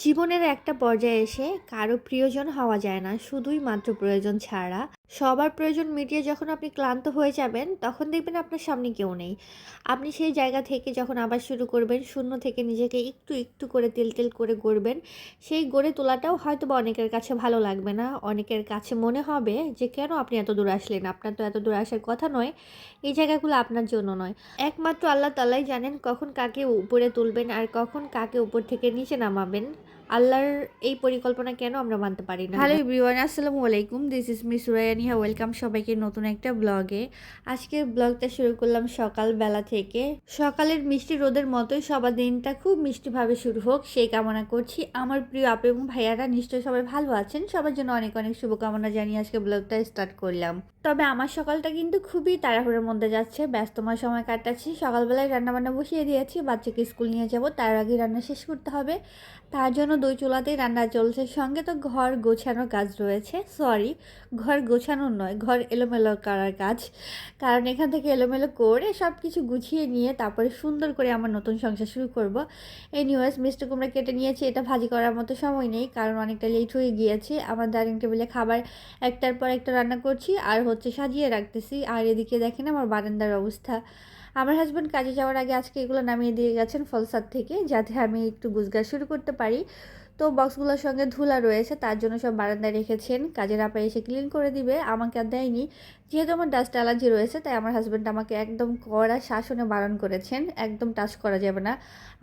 জীবনের একটা পর্যায়ে এসে কারও প্রিয়জন হওয়া যায় না শুধুই মাত্র প্রয়োজন ছাড়া। সবার প্রয়োজন মিটিয়ে যখন আপনি ক্লান্ত হয়ে যাবেন, তখন দেখবেন আপনার সামনে কেউ নেই। আপনি সেই জায়গা থেকে যখন আবার শুরু করবেন, শূন্য থেকে নিজেকে একটু একটু করে তেল তেল করে গড়বেন, সেই গড়ে তোলাটাও হয়তো বা অনেকের কাছে ভালো লাগবে না। অনেকের কাছে মনে হবে যে, কেন আপনি এত দূর আসলেন? আপনার তো এত দূর আসার কথা নয়। এই জায়গাগুলো আপনার জন্য নয়। একমাত্র আল্লাহ তালাই জানেন কখন কাকে উপরে তুলবেন আর কখন কাকে উপর থেকে নিচে নামাবেন। আল্লাহর এই পরিকল্পনা কেন আমরা মানতে পারি না? হ্যালো এভরিওয়ান, আসসালামু আলাইকুম। This is miss Surayaniha welcome সবাইকে নতুন একটা ব্লগে আজকে ব্লগটা শুরু করলাম সকালবেলা থেকে। সকালের মিষ্টি রোদের মতোই সবার দিনটা খুব মিষ্টিভাবে শুরু হোক, সেই কামনা করছি। আমার প্রিয় আপু এবং ভাইয়ারা নিশ্চয়ই সবাই ভালো আছেন। সবার জন্য অনেক অনেক শুভকামনা জানিয়ে আজকে ব্লগটা স্টার্ট করলাম। তবে আমার সকালটা কিন্তু খুবই তাড়াহুড়োর মধ্যে যাচ্ছে। ব্যস্তময় সময় কাটাচ্ছি। সকালবেলায় রান্নাবান্না বসিয়ে দিয়েছি। বাচ্চাকে স্কুল নিয়ে যাব। তার আগে রান্না শেষ করতে হবে। তার জন্য দুই চুলাতেই রান্না চলছে। সঙ্গে তো ঘর গোছানোর কাজ রয়েছে। সরি ঘর গোছানোর নয়, ঘর এলোমেলো করার কাজ। কারণ এখান থেকে এলোমেলো করে সব কিছু গুছিয়ে নিয়ে তারপরে সুন্দর করে আমার নতুন সংসার শুরু করব। এই নিউজ মিষ্টি কুমড়া কেটে নিয়েছি। এটা ভাজি করার মতো সময় নেই, কারণ অনেকটা লেট হয়ে গিয়েছে। আমার ডাইনিং টেবিলে খাবার একটার পর একটা রান্না করছি। আর হচ্ছে সাজিয়ে রাখতেছি। আর এদিকে দেখেন আমার বারান্দার অবস্থা। আমার হাজব্যান্ড কাজে যাওয়ার আগে আজকে এগুলো নামিয়ে দিয়ে গেছেন ফলসাদ থেকে, যাতে আমি একটু গুজগাছ শুরু করতে পারি। তো বক্সগুলোর সঙ্গে ধুলা রয়েছে, তার জন্য সব বারান্দায় রেখেছেন। কাজের আপা এসে ক্লিন করে দিবে, আমাকে আর দেয়নি। যেহেতু আমার ডাস্ট অ্যালার্জি রয়েছে, তাই আমার হাজব্যান্ড আমাকে একদম কড়া শাসনে বারণ করেছেন। একদম টাচ করা যাবে না।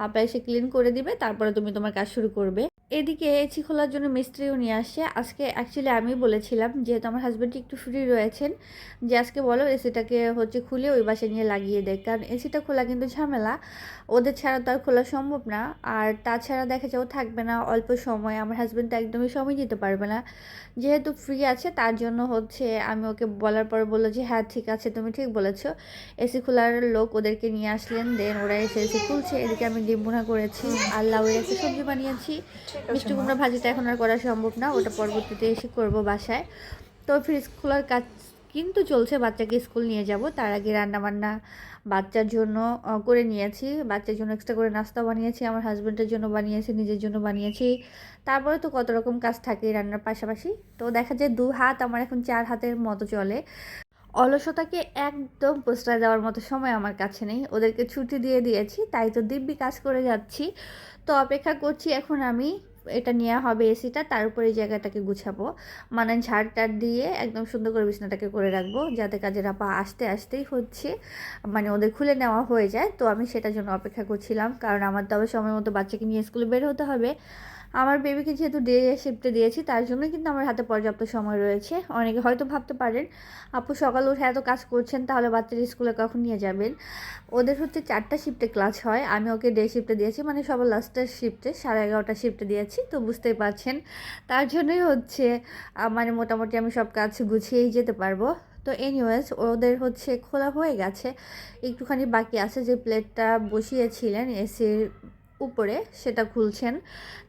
আপা এসে ক্লিন করে দিবে, তারপরে তুমি তোমার কাজ শুরু করবে। এদিকে এসি খোলার জন্য মিস্ত্রিও নিয়ে আসছে আজকে অ্যাকচুয়ালি আমি বলেছিলাম যেহেতু আমার হাজব্যান্ডটি একটু ফ্রি রয়েছেন, যে আজকে বলো এসিটাকে হচ্ছে খুলে ওই বাসে নিয়ে লাগিয়ে দেয়। কারণ এসিটা খোলা কিন্তু ঝামেলা, ওদের ছাড়া তো আর খোলা সম্ভব না। আর তাছাড়া দেখা যাও থাকবে না অল্প সময়, আমার হাজব্যান্ড তো একদমই সময় দিতে পারবে না। যেহেতু ফ্রি আছে, তার জন্য হচ্ছে আমি ওকে বলার পর বলল যে হ্যাঁ ঠিক আছে, তুমি ঠিক বলেছ। এসি খোলার লোক ওদেরকে নিয়ে আসলেন, দেন ওরা এসে এসি খুলছে। এদিকে আমি ডিম করেছি, আর লাউয়ের একটা সবজি বানিয়েছি। মিষ্টি কুমড়া ভাজিটা এখন আর করা সম্ভব না ওটা পরবর্তীতে এসে করব বাসায়। তো ফ্রিজ খোলার কাজ কিন্তু চলছে বাচ্চাকে স্কুল নিয়ে যাব। তার আগে রান্না বান্না বাচ্চার জন্য করে নিয়েছি। বাচ্চার জন্য এক্সট্রা করে নাস্তা বানিয়েছি আমার হাজব্যান্ডের জন্য বানিয়েছি নিজের জন্য বানিয়েছি। তারপরে তো কত রকম কাজ থাকে রান্নার পাশাপাশি। তো দেখা যায় দু হাত আমার এখন চার হাতের মতো চলে। অলসতাকে একদম প্রশ্রয় দেওয়ার মতো সময় আমার কাছে নেই। ওদেরকে ছুটি দিয়ে দিয়েছি তাই তো দিব্যি কাজ করে যাচ্ছি। তো অপেক্ষা করছি এখন আমি এটা নেওয়া হবে এসিটা, তার উপরে এই জায়গাটাকে গুছাবো। মানে ঝাড় টাড় দিয়ে একদম সুন্দর করে বিছনাটাকে করে রাখব, যাতে কাজের আপা আসতে আসতেই হচ্ছে মানে ওদের খুলে নেওয়া হয়ে যায়। তো আমি সেটার জন্য অপেক্ষা করছিলাম, কারণ আমার তো আবার সময় মতো বাচ্চাকে নিয়ে স্কুলে বের হতে হবে। আমার বেবিকে যেহেতু ডে শিফটে দিয়েছি, তার জন্য কিন্তু আমার হাতে পর্যাপ্ত সময় রয়েছে। অনেকে হয়তো ভাবতে পারেন, আপু, সকাল উঠে এত কাজ করছেন, তাহলে বাচ্চারা স্কুলে কখন নিয়ে যাবেন? ওদের হচ্ছে চারটা শিফটে ক্লাস হয়। আমি ওকে ডে শিফটে দিয়েছি মানে সবার লাস্টের শিফটে সাড়ে এগারোটা শিফটে দিয়েছি, তো বুঝতেই পারছেন। তার জন্যই হচ্ছে মানে মোটামুটি আমি সব কাজ গুছিয়েই যেতে পারব। তো এনিওয়েজ ওদের হচ্ছে খোলা হয়ে গেছে। একটুখানি বাকি আছে যে প্লেটটা বসিয়েছিলেন এসির উপরে সেটা খুলছেন।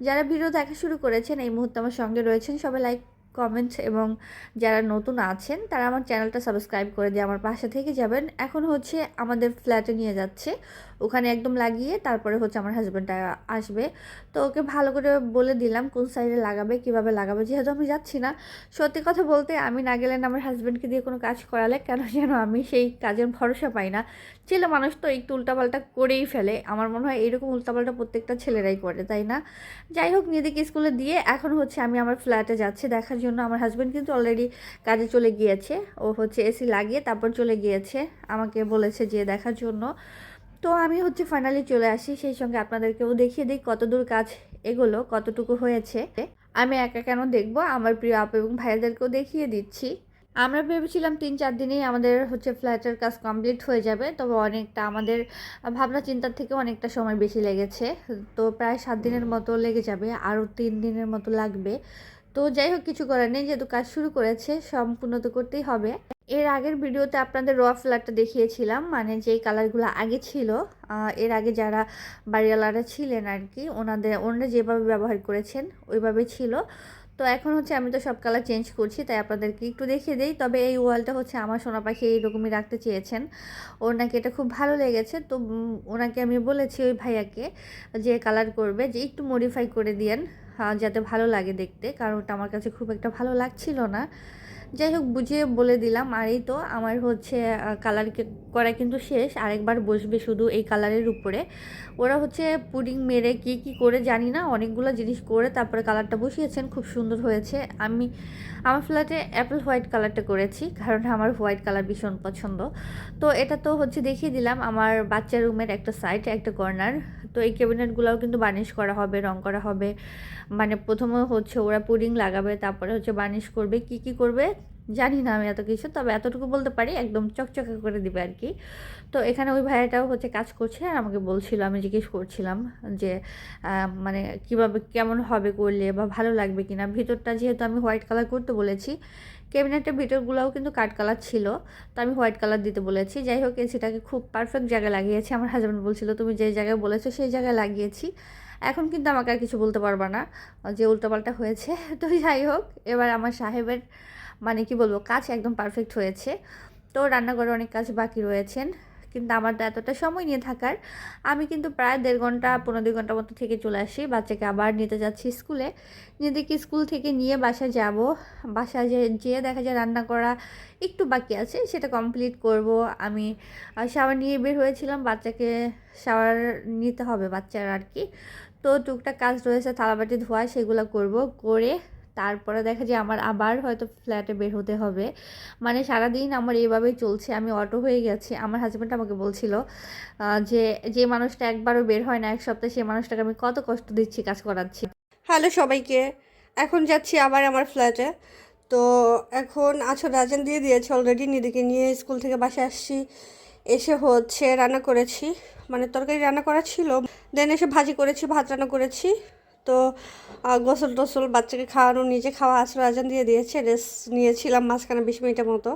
যারা ভিডিও দেখা শুরু করেছেন, এই মুহূর্তে আমার সঙ্গে রয়েছেন, সবাই লাইক কমেন্টস এবং যারা নতুন আছেন, তারা আমার চ্যানেলটা সাবস্ক্রাইব করে দিয়ে আমার পাশে থেকে যাবেন। এখন হচ্ছে আমাদের ফ্ল্যাটে নিয়ে যাচ্ছে। ওখানে একদম লাগিয়ে তারপরে হচ্ছে আমার হাজব্যান্ডটা আসবে। তো ওকে ভালো করে বলে দিলাম কোন সাইডে লাগাবে, কীভাবে লাগাবে, যেহেতু আমি যাচ্ছি না। সত্যি কথা বলতে আমি না গেলে না আমার হাজব্যান্ডকে দিয়ে কোনো কাজ করালে কেন যেন আমি সেই কাজের ভরসা পাই না। ছেলে মানুষ তো একটু উল্টাপাল্টা করেই ফেলে। আমার মনে হয় এরকম উল্টাপাল্টা প্রত্যেকটা ছেলেরাই করে, তাই না? যাই হোক, নিজেকে স্কুলে দিয়ে এখন হচ্ছে আমি আমার ফ্ল্যাটে যাচ্ছি। দেখার জন্য আমার হাজব্যান্ড কিন্তু অলরেডি কাজে চলে গিয়েছে। ও হচ্ছে এসি লাগিয়ে তারপর চলে গিয়েছে। আমাকে বলেছে যে দেখার জন্য। তো আমি হচ্ছে ফাইনালি চলে আসি, সেই সঙ্গে আপনাদেরকেও দেখিয়ে দিই কতদূর কাজ এগোলো, কতটুকু হয়েছে। আমি একা কেন দেখব? আমার প্রিয় আপু এবং ভাইয়াদেরকেও দেখিয়ে দিচ্ছি। আমরা ভেবেছিলাম তিন চার দিনেই আমাদের হচ্ছে ফ্ল্যাটের কাজ কমপ্লিট হয়ে যাবে, তবে অনেকটা আমাদের ভাবনা চিন্তার থেকে অনেকটা সময় বেশি লেগেছে। তো প্রায় সাত দিনের মতো লেগে যাবে, আরও তিন দিনের মতো লাগবে। তো যাই হোক কিছু করার নেই, যেহেতু কাজ শুরু করেছে, সম্পূর্ণ তো করতেই হবে। এর আগের ভিডিওতে আপনাদের র ফ্ল্যাটটা দেখিয়েছিলাম মানে যেই কালারগুলো আগে ছিল এর আগে যারা বাড়িওয়ালারা ছিলেন আর কি, ওনাদের, ওনারা যেভাবে ব্যবহার করেছেন, ওইভাবে ছিল। তো এখন হচ্ছে আমি তো সব কালার চেঞ্জ করছি, তাই আপনাদেরকে একটু দেখিয়ে দিই, তবে এই ওয়ালটা হচ্ছে আমার সোনা পাখি এইরকমই রাখতে চেয়েছেন। ওর নাকি এটা খুব ভালো লেগেছে, তো ওনাকে আমি বলেছি ওই ভাইয়াকে যে কালার করবে, যে একটু মডিফাই করে দিয়েন। যাতে ভালো লাগে দেখতে। কারণ ওটা আমার কাছে খুব একটা ভালো লাগছিল না। যাই হোক, বুঝিয়ে বলে দিলাম। আর এই তো আমার হচ্ছে কালার করা কিন্তু শেষ। আরেকবার বসবে শুধু এই কালারের উপরে। ওরা হচ্ছে পুডিং মেরে কি কি করে জানি না, অনেকগুলো জিনিস করে তারপরে কালারটা বসিয়েছেন। খুব সুন্দর হয়েছে। আমি, আমার ফ্ল্যাটে অ্যাপেল হোয়াইট কালারটা করেছি, কারণ আমার হোয়াইট কালার ভীষণ পছন্দ। তো এটা তো হচ্ছে দেখিয়ে দিলাম, আমার বাচ্চার রুমের একটা সাইড একটা কর্নার তো এই ক্যাবিনেটগুলোও কিন্তু বার্নিশ করা হবে, রং করা হবে। মানে প্রথমে হচ্ছে ওরা পুডিং লাগাবে, তারপরে হচ্ছে বার্নিশ করবে, কি কি করবে জানি না আমি এত কিছু, তবে এতটুকু বলতে পারি, একদম চকচকে করে দিবে আর কি। তো এখানে ওই ভাইয়াটাও হচ্ছে কাজ করছে, আর আমাকে বলছিল, আমি জিজ্ঞেস করছিলাম যে মানে কীভাবে, কেমন হবে করলে বা ভালো লাগবে কিনা। ভিতরটা যেহেতু আমি হোয়াইট কালার করতে বলেছি, ক্যাবিনেটের ভিতরগুলোও কিন্তু কাঠ কালার ছিল, তো আমি হোয়াইট কালার দিতে বলেছি। যাই হোক, এসিটাকে খুব পারফেক্ট জায়গায় লাগিয়েছি। আমার হাজব্যান্ড বলছিল, তুমি যে জায়গায় বলেছ, সেই জায়গায় লাগিয়েছি। এখন কিন্তু আমাকে আর কিছু বলতে পারবা না, যে উল্টোপাল্টা হয়েছে। তো যাই হোক, এবার আমার সাহেবের মানে কি বলব, কাজ একদম পারফেক্ট হয়েছে। তো রান্নাঘরে অনেক কাজ বাকি রয়েছেন, কিন্তু আমার তো এতটা সময় নিয়ে থাকার, আমি কিন্তু প্রায় দেড় ঘণ্টা, পনেরো দুই ঘণ্টার মতো থেকে চলে আসি, বাচ্চাকে আবার নিতে যাচ্ছি স্কুলে। নিদিকে স্কুল থেকে নিয়ে বাসায় যাব, বাসায় যে যেয়ে দেখা যায় রান্না করা একটু বাকি আছে, সেটা কমপ্লিট করব। আমি শাওয়ার নিয়ে বের হয়েছিলাম, বাচ্চাকে শাওয়ার নিতে হবে বাচ্চার আর কি। তো টুকটাক কাজ রয়েছে, থালাবাটি ধোয়া, সেগুলো করব, করে তারপরে দেখা যায় আমার আবার হয়তো ফ্ল্যাটে বের হতে হবে। মানে সারাদিন আমার এইভাবেই চলছে, আমি অটো হয়ে গেছি। আমার হাজব্যান্ড আমাকে বলছিল যে যে মানুষটা একবারও বের হয় না, এক সপ্তাহে সেই মানুষটাকে আমি কত কষ্ট দিচ্ছি কাজ করাচ্ছি। হ্যালো সবাইকে, এখন যাচ্ছি আবার আমার ফ্ল্যাটে তো এখন আছো রাজন দিয়ে দিয়েছে অলরেডি নিদিকে নিয়ে স্কুল থেকে বাসে আসছি। এসে হচ্ছে রান্না করেছি মানে তরকারি রান্না করা ছিল। দেন এসে ভাজি করেছি, ভাত রান্না করেছি। তো গোসল টোসল বাচ্চাকে খাওয়ানো, নিজে খাওয়া আসলে আজান দিয়ে দিয়েছে, রেস্ট নিয়েছিলাম মাঝখানে বিশ মিনিটের মতো।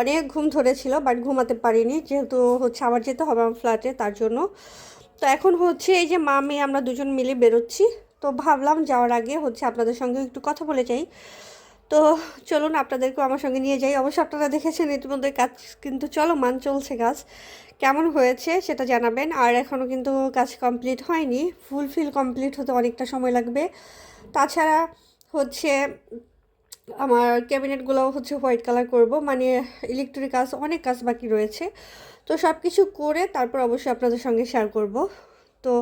অনেক ঘুম ধরেছিল, বাট ঘুমাতে পারিনি, যেহেতু হচ্ছে আবার যেতে হবে আমার ফ্ল্যাটে তার জন্য। তো এখন হচ্ছে এই যে মা মেয়ে আমরা দুজন মিলে বেরোচ্ছি। তো ভাবলাম যাওয়ার আগে হচ্ছে আপনাদের সঙ্গে একটু কথা বলে যাই। তো চলুন, আপনাদেরকেও আমার সঙ্গে নিয়ে যাই। অবশ্য আপনারা দেখেছেন ইতিমধ্যে কাজ, কিন্তু চলমান চলছে কাজ। কেমন হয়েছে সেটা জানাবেন। আর এখনও কিন্তু কাজ কমপ্লিট হয়নি। ফুলফিল কমপ্লিট হতে অনেকটা সময় লাগবে। তাছাড়া হচ্ছে আমার ক্যাবিনেটগুলোও হচ্ছে হোয়াইট কালার করব। মানে ইলেকট্রিক কাজ, অনেক কাজ বাকি রয়েছে। তো সব কিছু করে তারপর অবশ্যই আপনাদের সঙ্গে শেয়ার করব। তো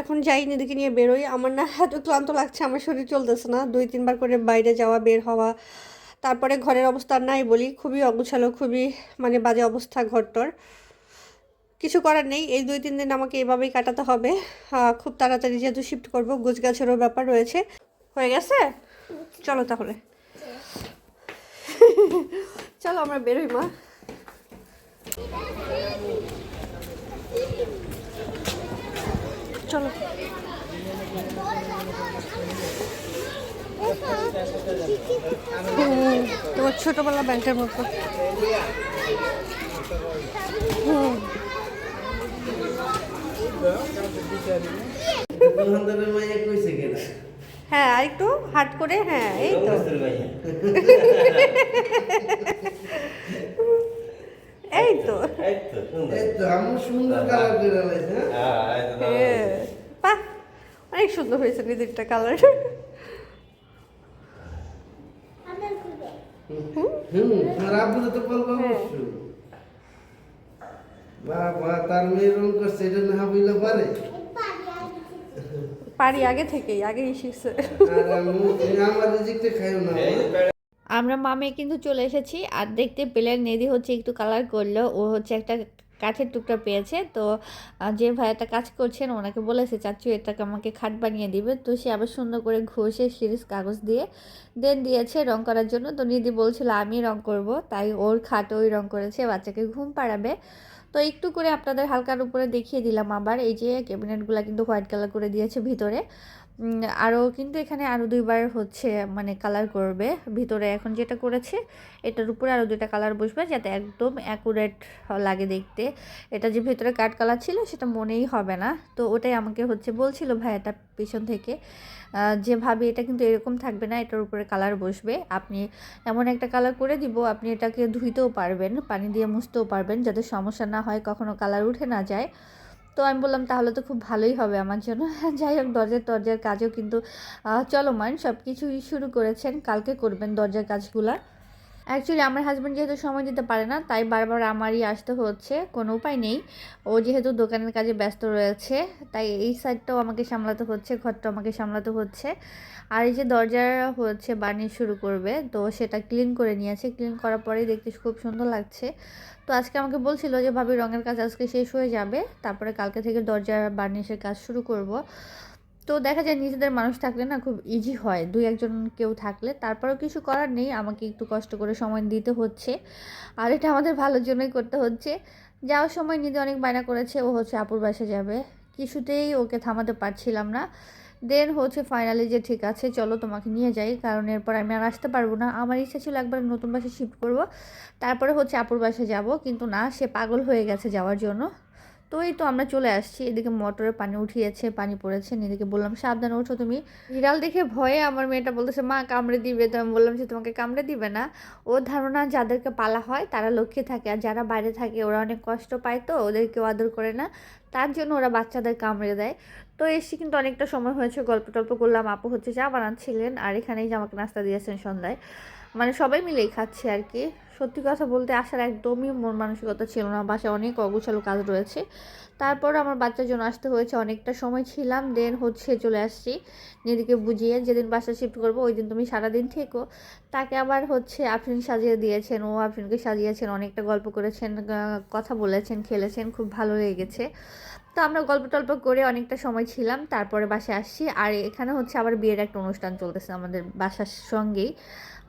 এখন যাই, এদিকে নিয়ে বেরোই। আমার না এত ক্লান্ত লাগছে, আমার শরীর চলতেছে না। দুই, তিনবার করে বাইরে যাওয়া, বের হওয়া, তারপরে ঘরের অবস্থা নাই বলি। খুবই অগুছালো, খুবই মানে বাজে অবস্থা ঘরটর। কিছু করার নেই। এই দুই, তিন দিন আমাকে এভাবেই কাটাতে হবে। খুব তাড়াতাড়ি যেহেতু শিফট করব গাছেরও ব্যাপার রয়েছে। হয়ে গেছে? চলো তাহলে। চলো আমরা বেরোই, মা। চলো। তোমার ছোটবেলা ব্যাংকের মতো। হুম। হ্যাঁ আর একটু হাট করে হ্যাঁ এই তো। এই তো। হ্যাঁ? হ্যাঁ এই তো দারুণ। হ্যাঁ, বাহ অনেক সুন্দর হয়েছে নিদিরটা কালার হুম তোমার আব্বু তো বলব হ্যাঁ। অবশ্যই। বাবা তার মেয়ে রং করছে এটা না বুঝলে পারে? পারি আগে থেকেই আগেই শিখছে। আমার রিজিকটা খাইও না এই যে প্যাড- আমরা মামে কিন্তু চলে এসেছি আর দেখতে পেলেন নেদি হচ্ছে একটু কালার করল ও হচ্ছে একটা কাঠের টুকরা পেয়েছে তো যে ভাইয়াটা কাজ করছেন ওনাকে বলেছে চাচু এটাকে আমাকে খাট বানিয়ে দিবে। তো সে আবার সুন্দর করে ঘষে সিরিজ কাগজ দিয়ে দেন দিয়েছে রং করার জন্য। তো নিদি বলছিল আমি রং করব। তাই ওর খাট ওই রং করেছে বাচ্চাকে ঘুম পাড়াবে। তো একটু করে আপনাদের হালকার উপরে দেখিয়ে দিলাম আবার। এই যে ক্যাবিনেটগুলো কিন্তু হোয়াইট কালার করে দিয়েছে ভিতরে। আরও কিন্তু এখানে আরও দুইবার হচ্ছে মানে কালার করবে। ভিতরে এখন যেটা করেছে এটার উপরে আরও দুইটা কালার বসবে যাতে একদম অ্যাকুরেট লাগে দেখতে। এটা যে ভিতরে কাঠ কালার ছিল সেটা মনেই হবে না। তো ওটাই আমাকে হচ্ছে বলছিল ভাইয়াটা পিছন থেকে। আহ, যে ভাবি এটা কিন্তু এরকম থাকবে না এটার উপরে কালার বসবে। আপনি এমন একটা কালার করে দিব আপনি এটাকে ধুইতেও পারবেন পানি দিয়ে মুছতেও পারবেন যাতে সমস্যা না হয় কখনো কালার উঠে না যায়। তো আমি বললাম, তাহলে তো খুব ভালোই হবে আমার জন্য। যাই হোক, দরজার দরজার কাজও কিন্তু চলমান। সব কিছুই শুরু করেছেন, কালকে করবেন দরজার কাজগুলা। অ্যাকচুয়ালি আমার হাজব্যান্ড যেহেতু সময় দিতে পারে না, তাই বারবার আমারই আসতে হচ্ছে। কোনো উপায় নেই। ও যেহেতু দোকানের কাজে ব্যস্ত রয়েছে, তাই এই সাইডটাও আমাকে সামলাতে হচ্ছে, ঘরটাও আমাকে সামলাতে হচ্ছে। আর এই যে দরজার হচ্ছে বানিয়ে শুরু করবে, তো সেটা ক্লিন করে নিয়েছে। ক্লিন করার পরেই দেখতে খুব সুন্দর লাগছে। তো আজকে আমাকে বলছিল যে, ভাবি, রঙের কাজ আজকে শেষ হয়ে যাবে। তারপরে কালকে থেকে দরজা বার্নিশের কাজ শুরু করব। তো দেখা যায় নিজেদের মানুষ থাকলে না খুব ইজি হয়। দুই একজন কেউ থাকলে তারপরেও কিছু করার নেই, আমাকে একটু কষ্ট করে সময় দিতে হচ্ছে। আর এটা আমাদের ভালোর জন্যই করতে হচ্ছে। যাওয়ার সময় নিতে অনেক বায়না করেছে, ও হচ্ছে আপুর বাসা যাবে। কিছুতেই ওকে থামাতে পারছিলাম না। দেন হচ্ছে ফাইনালি যে ঠিক আছে, চলো তোমাকে নিয়ে যাই। কারণ এরপর আমি আর আসতে পারব না। আমার ইচ্ছা ছিল একবার নতুন বাসা শিফট করব। তারপরে হচ্ছে আপুর বাসায় যাব। কিন্তু না, সে পাগল হয়ে গেছে যাওয়ার জন্য। তো এই তো আমরা চলে আসছি। এদিকে মোটরে পানি উঠিয়েছে, পানি পড়েছে। এদিকে বললাম, সাবধানে ওঠো তুমি। বিড়াল দেখে ভয়ে আমার মেয়েটা বলতেছে, মা, কামড়ে দিবে। তো আমি বললাম যে তোমাকে কামড়ে দিবে না। ওর ধারণা, যাদেরকে পালা হয়, তারা লক্ষ্যে থাকে। আর যারা বাইরে থাকে, ওরা অনেক কষ্ট পায় তো ওদেরকেও আদর করে না। তার জন্য ওরা বাচ্চাদের কামড়ে দেয়। তো এসে কিন্তু অনেকটা সময় হয়েছে, গল্প টল্প করলাম, আপু হচ্ছে চা বানাচ্ছিলেন, আর এখানেই যে আমাকে নাস্তা দিয়েছেন সন্ধ্যায়। মানে সবাই মিলেই খাচ্ছে আর কি। সত্যি কথা বলতে আসার একদমই মন মানসিকতা ছিল না, বাসায় অনেক অগুছালো কাজ রয়েছে। তারপর আমার বাচ্চার জন্য আসতে হয়েছে অনেকটা সময় ছিলাম, দেন হচ্ছে চলে আসছি। নিদিকে বুঝিয়ে যেদিন বাসা শিফট করব, ওই দিন তুমি সারাদিন থেকো। তাকে আবার হচ্ছে আফরিন সাজিয়ে দিয়েছেন, ও আফরিনকে সাজিয়েছেন, অনেকটা গল্প করেছেন কথা বলেছেন, খেলেছেন, খুব ভালো লেগেছে। তো আমরা গল্প টল্প করে অনেকটা সময় ছিলাম, তারপরে বাসায় আসছি। আর এখানে হচ্ছে আবার বিয়ের একটা অনুষ্ঠান চলতেছে আমাদের বাসার সঙ্গেই।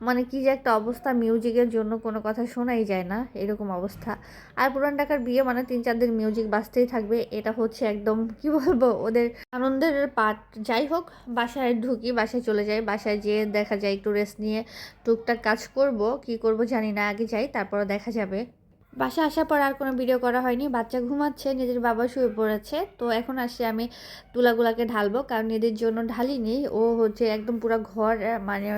মানে কি যে একটা অবস্থা মিউজিকের জন্য কোনো কথা শোনাই যায় না, এরকম অবস্থা। আর পুরান ঢাকার বিয়ে মানে তিন, চার দিন মিউজিক বাজতেই থাকবে, এটা হচ্ছে একদম, কি বলব, ওদের আনন্দের পাট যাই হোক, বাসায় ঢুকি, বাসায় চলে যাই, বাসায় যেয়ে দেখা যায় একটু রেস্ট নিয়ে টুকটাক কাজ করব, কি করব জানি না, আগে যাই, তারপর দেখা যাবে। বাসা আসার পর আর কোনো ভিডিও করা হয়নি। বাচ্চা ঘুমাচ্ছে, নিজের বাবা শুয়ে পড়েছে। তো এখন আসে আমি তুলাগুলাকে ঢালবো, কারণ এদের জন্য ঢালি ঢালিনি ও হচ্ছে একদম পুরো ঘর মানে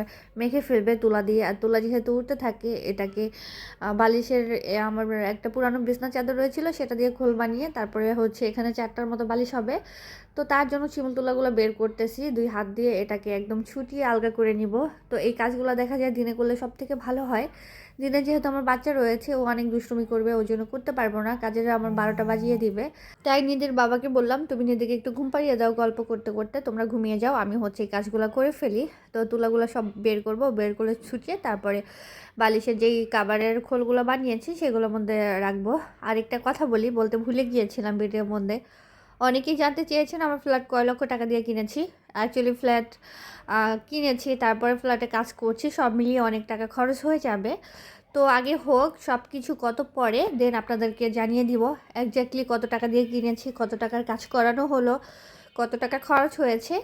মেখে ফেলবে তুলা দিয়ে। আর তুলা যেহেতু উঠতে থাকে, এটাকে বালিশের আমার একটা পুরানো বিছনা চাদর রয়েছিল, সেটা দিয়ে খোল বানিয়ে তারপরে হচ্ছে এখানে চারটার মতো বালিশ হবে। তো তার জন্য শিমুল তুলাগুলো বের করতেছি। দুই হাত দিয়ে এটাকে একদম ছুটিয়ে আলগা করে নিব। তো এই কাজগুলো দেখা যায় দিনে করলে সব থেকে ভালো হয়। দিনে যেহেতু আমার বাচ্চা রয়েছে, ও অনেক দুষ্টুমি করবে, ওই জন্য করতে পারব না। কাজের আমার বারোটা বাজিয়ে দিবে। তাই নিজের বাবাকে বললাম, তুমি নিদিকে একটু ঘুম পাড়িয়ে দাও গল্প করতে করতে। তোমরা ঘুমিয়ে যাও, আমি হচ্ছে এই কাজগুলো করে ফেলি। তো তুলাগুলো সব বের করব, বের করে ছুটিয়ে তারপরে বালিশের যেই কাবারের খোলগুলো বানিয়েছি, সেগুলোর মধ্যে রাখব। আরেকটা কথা বলি, বলতে ভুলে গিয়েছিলাম ভিডিওর মধ্যে। অনেকেই জানতে চেয়েছেন, আমার ফ্ল্যাট কয় লক্ষ টাকা দিয়ে কিনেছি। অ্যাকচুয়ালি ফ্ল্যাট কিনেছি, তারপরে ফ্ল্যাটে কাজ করছি, সব মিলিয়ে অনেক টাকা খরচ হয়ে যাবে। তো আগে হোক সব কিছু কত পরে দেন আপনাদেরকে জানিয়ে দিব একজ্যাক্টলি কত টাকা দিয়ে কিনেছি, কত টাকার কাজ করানো হলো, কত টাকা খরচ হয়েছে।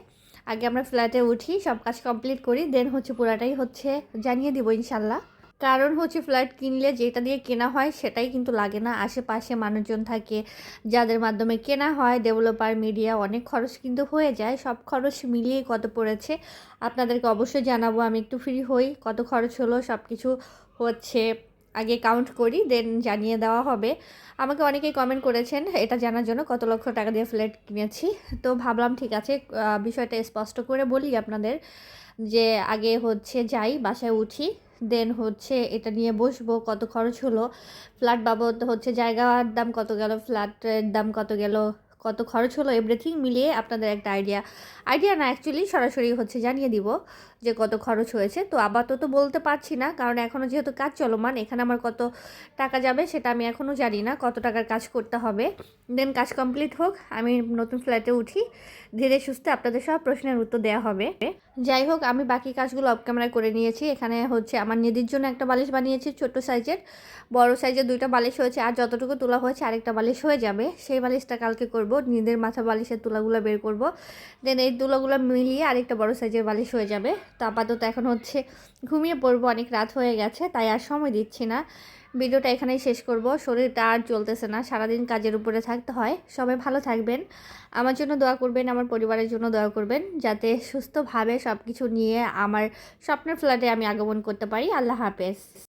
আগে আমরা ফ্ল্যাটে উঠি, সব কাজ কমপ্লিট করি দেন হচ্ছে পুরাটাই হচ্ছে জানিয়ে দিব ইনশাল্লাহ। কারণ হচ্ছে ফ্ল্যাট কিনলে যেটা দিয়ে কেনা হয় সেটাই কিন্তু লাগে না। আশেপাশে মানুষজন থাকে, যাদের মাধ্যমে কেনা হয় ডেভেলপার মিডিয়া অনেক খরচ কিন্তু হয়ে যায়। সব খরচ মিলিয়ে কত পড়েছে আপনাদেরকে অবশ্যই জানাব। আমি একটু ফ্রি হই, কত খরচ হলো সব কিছু হচ্ছে আগে কাউন্ট করি দেন জানিয়ে দেওয়া হবে। আমাকে অনেকেই কমেন্ট করেছেন, এটা জানার জন্য কত লক্ষ টাকা দিয়ে ফ্ল্যাট কিনেছি। তো ভাবলাম ঠিক আছে বিষয়টা স্পষ্ট করে বলি আপনাদের যে আগে হচ্ছে যাই, বাসায় উঠি দেন হচ্ছে এটা নিয়ে বসবো, কত খরচ হলো? ফ্ল্যাট বাবদ হচ্ছে জায়গার দাম কত গেল? ফ্ল্যাটের দাম কত গেল? কত খরচ হলো এভরিথিং মিলিয়ে আপনাদের একটা আইডিয়া আইডিয়া না অ্যাকচুয়ালি সরাসরি হচ্ছে জানিয়ে দিব যে কত খরচ হয়েছে। তো আপাতত বলতে পারছি না, কারণ এখনও যেহেতু কাজ চলমান, এখানে আমার কত টাকা যাবে সেটা আমি এখনও জানি না, কত টাকার কাজ করতে হবে। দেন কাজ কমপ্লিট হোক, আমি নতুন ফ্ল্যাটে উঠি, ধীরে সুস্থে আপনাদের সব প্রশ্নের উত্তর দেওয়া হবে। যাই হোক, আমি বাকি কাজগুলো অফ ক্যামেরায় করে নিয়েছি। এখানে হচ্ছে আমার নিদির জন্য একটা বালিশ বানিয়েছি ছোট সাইজের বড় সাইজের দুইটা বালিশ হয়েছে, আর যতটুকু তোলা হয়েছে, আরেকটা বালিশ হয়ে যাবে। সেই বালিশটা কালকে করব। নিদের মাথা বালিশের তুলাগুলো বের করব। দেন এই তুলাগুলো মিলিয়ে আরেকটা বড় সাইজের বালিশ হয়ে যাবে। তো আপাতত এখন হচ্ছে ঘুমিয়ে পড়ব, অনেক রাত হয়ে গেছে, তাই আর সময় দিচ্ছি না। ভিডিওটা এখানেই শেষ করব, শরীরটা আর চলতেছে না, সারাদিন কাজের উপরে থাকতে হয়। সবাই ভালো থাকবেন, আমার জন্য দোয়া করবেন, আমার পরিবারের জন্য দোয়া করবেন, যাতে সুস্থভাবে সব কিছু নিয়ে আমার স্বপ্নের ফ্ল্যাটে আমি আগমন করতে পারি। আল্লাহ হাফেজ।